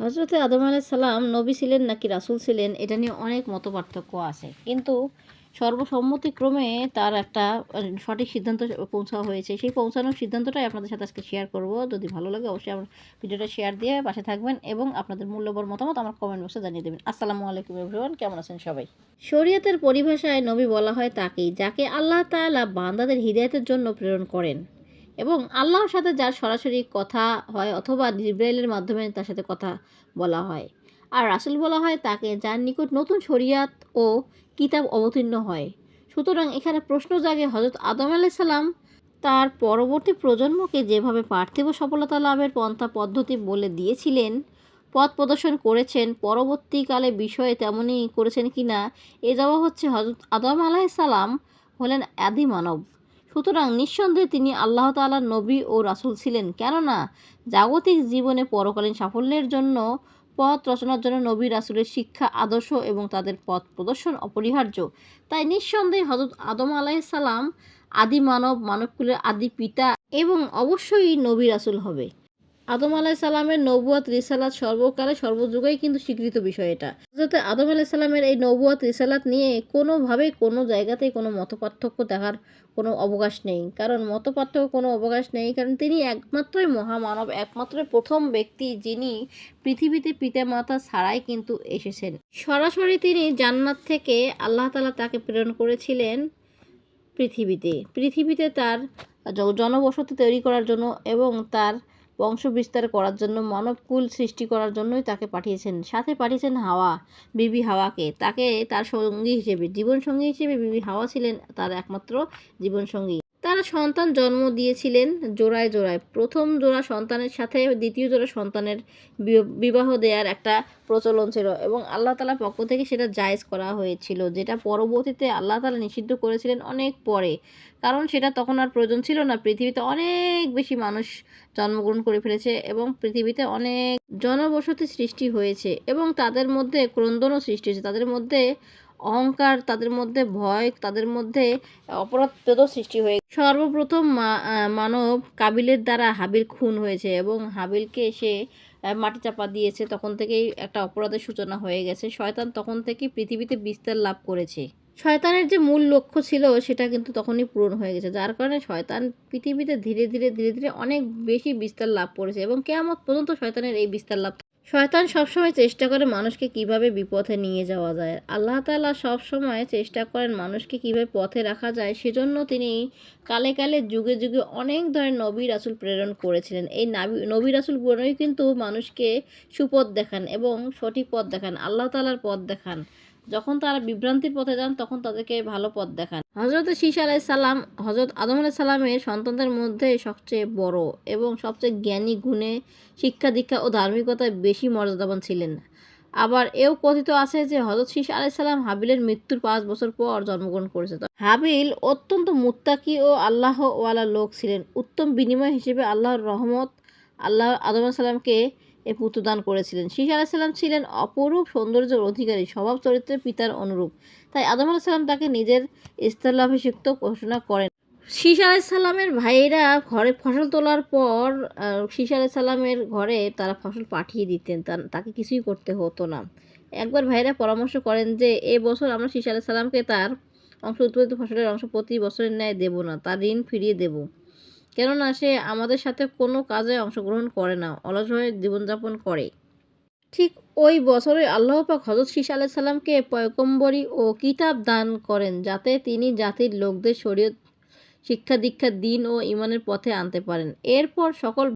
হজরতে আদম সালাম নবী ছিলেন নাকি রাসুল ছিলেন, এটা নিয়ে অনেক মতপার্থক্য আছে। কিন্তু সর্বসম্মতিক্রমে তার একটা সঠিক সিদ্ধান্ত পৌঁছা হয়েছে। সেই পৌঁছানোর সিদ্ধান্তটাই আপনাদের সাথে আজকে শেয়ার করব। যদি ভালো লাগে অবশ্যই আমার ভিডিওটা শেয়ার দিয়ে পাশে থাকবেন এবং আপনাদের মূল্যবান মতামত আমার কমেন্ট বক্সে জানিয়ে দেবেন। আসসালামু আলাইকুম এভরিওয়ান কেমন আছেন সবাই? শরীয়তের পরিভাষায় নবী বলা হয় তাকেই, যাকে আল্লাহ তাআলা বান্দাদের হৃদায়তের জন্য প্রেরণ করেন। এবং আল্লাহর সাথে যার সরাসরি কথা হয় অথবা জিব্রাইলের মাধ্যমে তার সাথে কথা বলা হয়। আর রাসূল বলা হয় তাকে যার নিকট নতুন শরিয়াত ও কিতাব অবতীর্ণ হয়। সুতরাং এখানে প্রশ্ন জাগে হজরত আদম আলাইসাল্লাম তার পরবর্তী প্রজন্মকে যেভাবে পার্থিব সফলতা লাভের পন্থা পদ্ধতি বলে দিয়েছিলেন, পথ প্রদর্শন করেছেন, পরবর্তীকালে বিষয়ে তেমনই করেছেন কিনা, এ জবাব হচ্ছে হজরত আদম আলাইসাল্লাম হলেন আদি মানব সুতরাং নিঃসন্দেহে তিনি আল্লাহ তালার নবী ও রাসুল ছিলেন। কেননা, জাগতিক জীবনে পরকালীন সাফল্যের জন্য, পথ রচনার জন্য নবী রাসুলের শিক্ষা, আদর্শ এবং তাদের পথ প্রদর্শন অপরিহার্য। তাই নিঃসন্দেহে হজরত আদম আলাইসাল্লাম আদি মানব, মানবকুলের আদি পিতা এবং অবশ্যই নবী রাসুল হবে। আদম আলাহ সালামের নবুয়াত রিসালাত সর্বকালে সর্বযুগেই কিন্তু স্বীকৃত বিষয় এটা। যাতে আদম আলাহ সালামের এই নবুয়াত রিসালাত নিয়ে কোনোভাবেই কোনো জায়গাতেই কোনো মতপার্থক্য দেখার কোনো অবকাশ নেই। কারণ মতপার্থক্য কোনো অবকাশ নেই, কারণ তিনি একমাত্রই মহামানব, একমাত্রই প্রথম ব্যক্তি যিনি পৃথিবীতে পিতামাতা ছাড়াই কিন্তু এসেছেন। সরাসরি তিনি জান্নাত থেকে আল্লাহ তালা তাকে প্রেরণ করেছিলেন পৃথিবীতে। পৃথিবীতে তার জনবসতি তৈরি করার জন্য এবং তার বংশ বিস্তার করার জন্য, মানবকুল সৃষ্টি করার জন্যই তাকে পাঠিয়েছেন। সাথে পাঠিয়েছেন হাওয়া, বিবি হাওয়াকে। তাকে তার সঙ্গী হিসেবে, জীবনসঙ্গী হিসেবে বিবি হাওয়া ছিলেন তার একমাত্র জীবন সঙ্গী তারা সন্তান জন্ম দিয়েছিলেন জোড়ায় জোড়ায়। প্রথম জোড়া সন্তানের সাথে দ্বিতীয় জোড়া সন্তানের বিবাহ দেওয়ার একটা প্রচলন ছিল এবং আল্লাহ তালার পক্ষ থেকে সেটা জায়েজ করা হয়েছিল, যেটা পরবর্তীতে আল্লাহ তালা নিষিদ্ধ করেছিলেন অনেক পরে। কারণ সেটা তখন আর প্রয়োজন ছিল না। পৃথিবীতে অনেক বেশি মানুষ জন্মগ্রহণ করে ফেলেছে এবং পৃথিবীতে অনেক জনবসতি সৃষ্টি হয়েছে এবং তাদের মধ্যে ক্রন্দনও সৃষ্টি হয়েছে। তাদের মধ্যে অহংকার, তাদের মধ্যে ভয়, তাদের মধ্যে অপরাধ সৃষ্টি হয়ে সর্বপ্রথম মানব কাবিলের দ্বারা হাবিল খুন হয়েছে এবং হাবিলকে সে মাটি চাপা দিয়েছে। তখন থেকেই একটা অপরাধের সূচনা হয়ে গেছে। শয়তান তখন থেকেই পৃথিবীতে বিস্তার লাভ করেছে। শয়তানের যে মূল লক্ষ্য ছিল, সেটা কিন্তু তখনই পূরণ হয়ে গেছে, যার কারণে শয়তান পৃথিবীতে ধীরে ধীরে ধীরে ধীরে অনেক বেশি বিস্তার লাভ করেছে এবং কেয়ামত পর্যন্ত শয়তানের এই বিস্তার লাভ শয়তান সবসময় চেষ্টা করে মানুষকে কীভাবে বিপথে নিয়ে যাওয়া যায়। আল্লাহ তালা সবসময় চেষ্টা করেন মানুষকে কীভাবে পথে রাখা যায়। সেজন্য তিনি কালে কালে, যুগে যুগে অনেক ধরনের নবী রাসুল প্রেরণ করেছিলেন। এই নাবি, নবী আসুল গুলোই কিন্তু মানুষকে সুপথ দেখান এবং সঠিক পথ দেখান, আল্লাহ তালার পথ দেখান। যখন তারা বিভ্রান্তির পথে যান, তখন তাদেরকে ভালো পথ দেখান। হজরত শীষ আলাই সালাম হজরত আদম আলাই সালামের সন্তানদের মধ্যে সবচেয়ে বড় এবং সবচেয়ে জ্ঞানী গুণে, শিক্ষা দীক্ষা ও ধার্মিকতায় বেশি মর্যাদাবান ছিলেন। আবার এও কথিত আছে যে হজরত শীষ আলাইসাল্লাম হাবিলের মৃত্যুর পাঁচ বছর পর জন্মগ্রহণ করেছে। হাবিল অত্যন্ত মুত্তাকি ও আল্লাহ ওয়ালা লোক ছিলেন। উত্তম বিনিময় হিসেবে আল্লাহর রহমত, আল্লাহ আদম সাল্লামকে এ পুত্রদান করেছিলেন। শীষ আলাইসাল্লাম ছিলেন অপরূপ সৌন্দর্যের অধিকারী, স্বভাব চরিত্রের পিতার অনুরূপ। তাই আদম আলাইসাল্লাম তাকে নিজের ইস্তালাভিষিক্ত ঘোষণা করেন। শীষ আলাইসাল্লামের ভাইয়েরা ঘরে ফসল তোলার পর শীষ আলাইসাল্লামের ঘরে তারা ফসল পাঠিয়ে দিতেন। তাকে কিছুই করতে হতো না। একবার ভাইয়েরা পরামর্শ করেন যে, এ বছর আমরা শীষ আলাইসাল্লামকে তার অংশ উৎপাদিত ফসলের অংশ প্রতি বছরের ন্যায় দেব না, তার ঋণ ফিরিয়ে দেব। কেননা সে আমাদের সাথে কোনো কাজে অংশগ্রহণ করে না, অলস হয়ে জীবনযাপন করে। ঠিক ওই বছরে আল্লাহ পাক হজরত শীষ আলাহ সাল্লামকে পয়কম্বরী ও কিতাব দান করেন যাতে তিনি জাতির লোকদের শরীয়ত শিক্ষা দীক্ষা, দিন ও ইমানের পথে আনতে পারেন। এরপর সকল